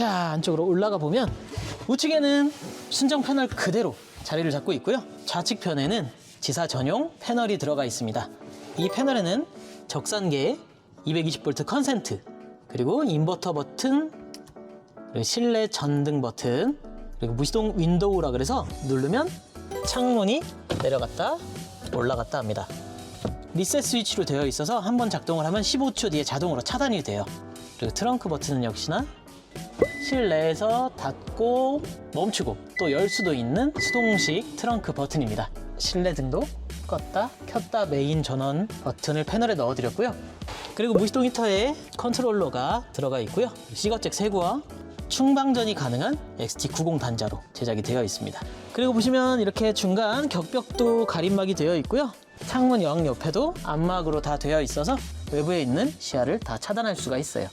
자 안쪽으로 올라가 보면 우측에는 순정 패널 그대로 자리를 잡고 있고요. 좌측편에는 지사 전용 패널이 들어가 있습니다. 이 패널에는 적산계 220V 컨센트 그리고 인버터 버튼 그리고 실내 전등 버튼 그리고 무시동 윈도우라 그래서 누르면 창문이 내려갔다 올라갔다 합니다. 리셋 스위치로 되어 있어서 한 번 작동을 하면 15초 뒤에 자동으로 차단이 돼요. 그리고 트렁크 버튼은 역시나 실내에서 닫고 멈추고 또 열 수도 있는 수동식 트렁크 버튼입니다. 실내 등도 껐다 켰다 메인 전원 버튼을 패널에 넣어드렸고요. 그리고 무시동 히터에 컨트롤러가 들어가 있고요. 시거잭 세구와 충방전이 가능한 XT90 단자로 제작이 되어 있습니다. 그리고 보시면 이렇게 중간 격벽도 가림막이 되어 있고요. 창문 양 옆에도 암막으로 다 되어 있어서 외부에 있는 시야를 다 차단할 수가 있어요.